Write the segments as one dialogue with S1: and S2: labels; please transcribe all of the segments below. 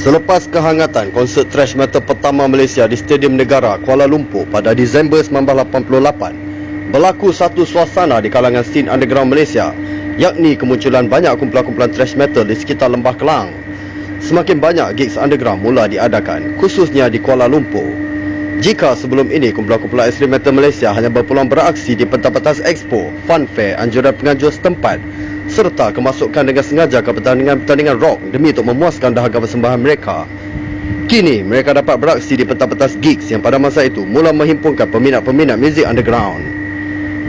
S1: Selepas kehangatan konsert thrash metal pertama Malaysia di Stadium Negara Kuala Lumpur pada Disember 1988, berlaku satu suasana di kalangan scene underground Malaysia, yakni kemunculan banyak kumpulan-kumpulan thrash metal di sekitar Lembah Kelang. Semakin banyak gigs underground mula diadakan, khususnya di Kuala Lumpur. Jika sebelum ini kumpulan-kumpulan ekstrim metal Malaysia hanya berpeluang beraksi di pentas-pentas expo, fun fair, anjuran penganjur setempat, serta kemasukan dengan sengaja ke pertandingan-pertandingan rock demi untuk memuaskan dahaga persembahan mereka. Kini, mereka dapat beraksi di pentas-pentas gigs yang pada masa itu mula menghimpunkan peminat-peminat muzik underground.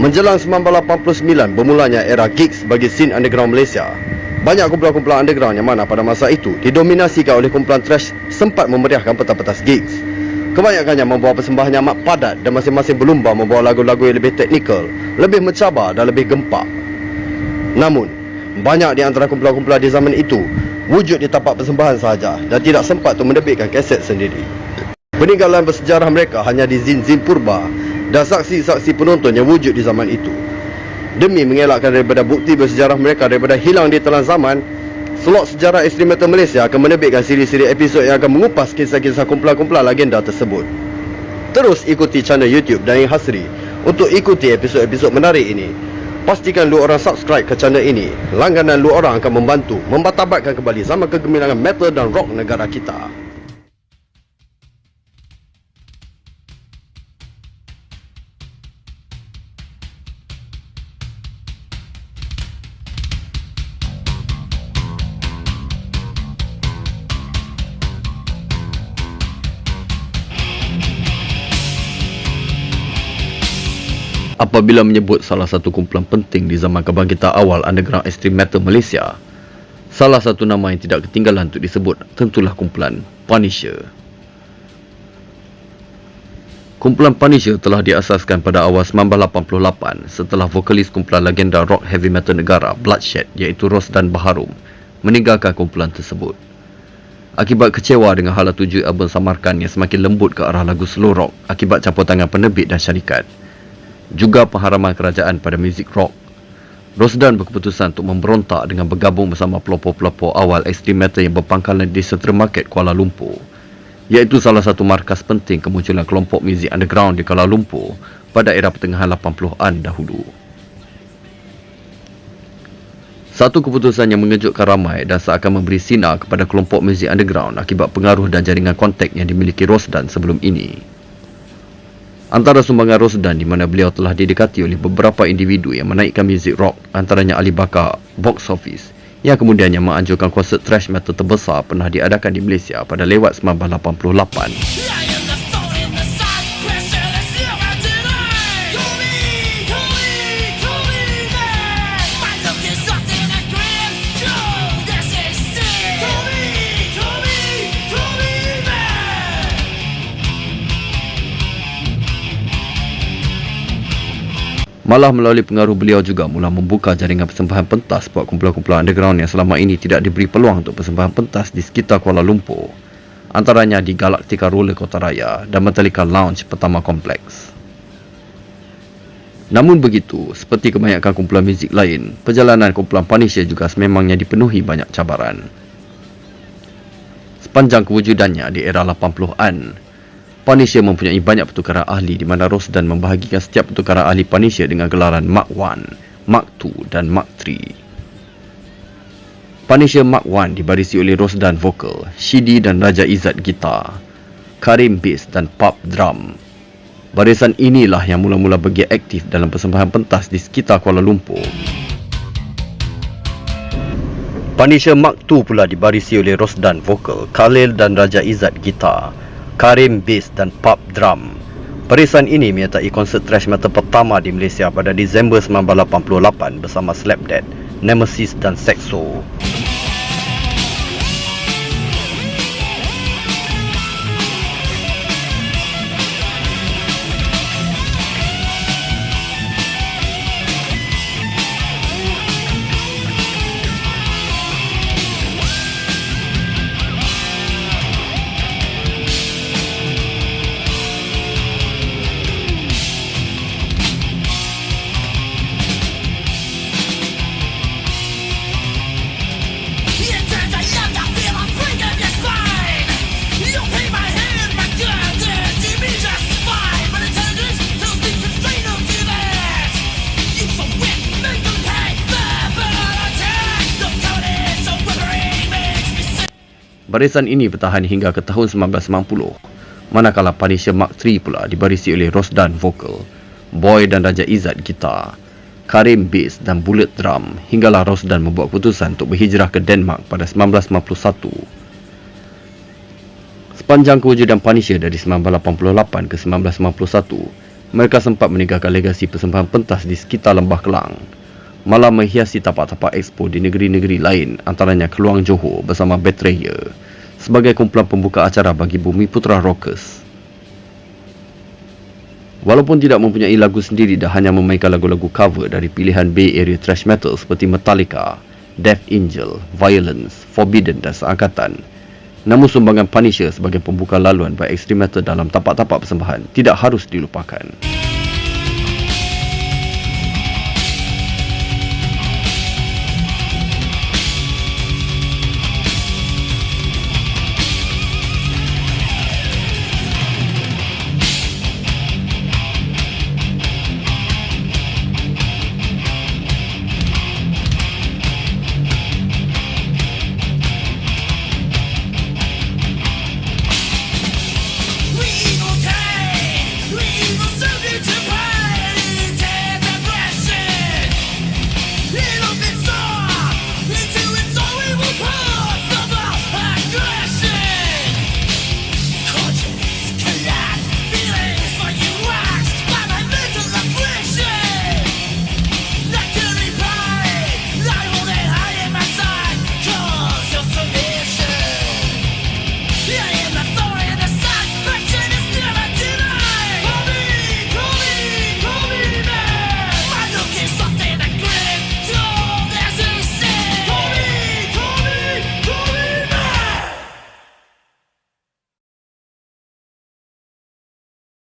S1: Menjelang 1989 bermulanya era gigs bagi scene underground Malaysia. Banyak kumpulan-kumpulan underground yang mana pada masa itu didominasikan oleh kumpulan thrash sempat memeriahkan pentas-pentas gigs. Kebanyakannya membawa persembahan yang amat padat dan masing-masing berlumba membawa lagu-lagu yang lebih teknikal, lebih mencabar dan lebih gempak. Namun, banyak di antara kumpulan-kumpulan di zaman itu wujud di tapak persembahan sahaja dan tidak sempat untuk menerbitkan kaset sendiri. Peninggalan bersejarah mereka hanya di zin-zin purba dan saksi-saksi penonton yang wujud di zaman itu. Demi mengelakkan daripada bukti bersejarah mereka daripada hilang di telan zaman, Slot Sejarah Ekstrim Metal Malaysia akan menerbitkan siri-siri episod yang akan mengupas kisah-kisah kumpulan-kumpulan legenda tersebut. Terus ikuti channel YouTube Daing Hasri untuk ikuti episod-episod menarik ini. Pastikan lu orang subscribe ke channel ini. Langganan lu orang akan membantu membatabatkan kembali zaman kegemilangan metal dan rock negara kita. Apabila menyebut salah satu kumpulan penting di zaman kebangkitan awal underground extreme metal Malaysia, salah satu nama yang tidak ketinggalan untuk disebut tentulah kumpulan Punisher. Kumpulan Punisher telah diasaskan pada awal 1988 setelah vokalis kumpulan legenda rock heavy metal negara Bloodshed iaitu Rosdan Baharum meninggalkan kumpulan tersebut. Akibat kecewa dengan hala tuju album Samarkan yang semakin lembut ke arah lagu slow rock akibat campur tangan penerbit dan syarikat, juga pengharaman kerajaan pada muzik rock. Rosdan berkeputusan untuk memberontak dengan bergabung bersama pelopor-pelopor awal metal yang berpangkalan di Central Market Kuala Lumpur, iaitu salah satu markas penting kemunculan kelompok muzik underground di Kuala Lumpur pada era pertengahan 80-an dahulu. Satu keputusan yang mengejutkan ramai dan seakan memberi sinar kepada kelompok muzik underground akibat pengaruh dan jaringan kontak yang dimiliki Rosdan sebelum ini. Antara sumbangan Rosdan di mana beliau telah didekati oleh beberapa individu yang menaikkan muzik rock antaranya Ali Bakar, Box Office yang kemudiannya menganjurkan konsert thrash metal terbesar pernah diadakan di Malaysia pada lewat 1988. Malah melalui pengaruh beliau juga mula membuka jaringan persembahan pentas buat kumpulan-kumpulan underground yang selama ini tidak diberi peluang untuk persembahan pentas di sekitar Kuala Lumpur. Antaranya di Galactica Roller Kota Raya dan Metallica Lounge pertama kompleks. Namun begitu, seperti kebanyakan kumpulan muzik lain, perjalanan kumpulan Punisher juga sememangnya dipenuhi banyak cabaran. Sepanjang kewujudannya di era 80-an, Punisher mempunyai banyak pertukaran ahli di mana Rosdan membahagikan setiap pertukaran ahli Punisher dengan gelaran Mark 1, Mark 2 dan Mark 3. Punisher Mark 1 dibarisi oleh Rosdan vokal, Shidi dan Raja Izzat gitar, Karim bass dan pop drum. Barisan inilah yang mula-mula bergiat aktif dalam persembahan pentas di sekitar Kuala Lumpur. Punisher Mark 2 pula dibarisi oleh Rosdan vokal, Khalil dan Raja Izzat gitar, Karim Bass dan Pop Drum. Barisan ini menyertai konsert thrash metal pertama di Malaysia pada Disember 1988 bersama Slapdead, Nemesis dan Sexo. Barisan ini bertahan hingga ke tahun 1990. Manakala Punisher Mark III pula dibarisi oleh Rosdan vokal, Boy dan Raja Izzat gitar, Karim bass dan Bullet drum hinggalah Rosdan membuat keputusan untuk berhijrah ke Denmark pada 1951. Sepanjang kewujudan Punisher dari 1988 ke 1991, mereka sempat meninggalkan legasi persembahan pentas di sekitar Lembah Kelang malah menghiasi tapak-tapak expo di negeri-negeri lain antaranya Keluang Johor bersama Betrayer sebagai kumpulan pembuka acara bagi Bumi Putra Rockers. Walaupun tidak mempunyai lagu sendiri dan hanya memainkan lagu-lagu cover dari pilihan Bay Area thrash metal seperti Metallica, Death Angel, Violence, Forbidden dan seangkatan, namun sumbangan Punisher sebagai pembuka laluan by extreme metal dalam tapak-tapak persembahan tidak harus dilupakan.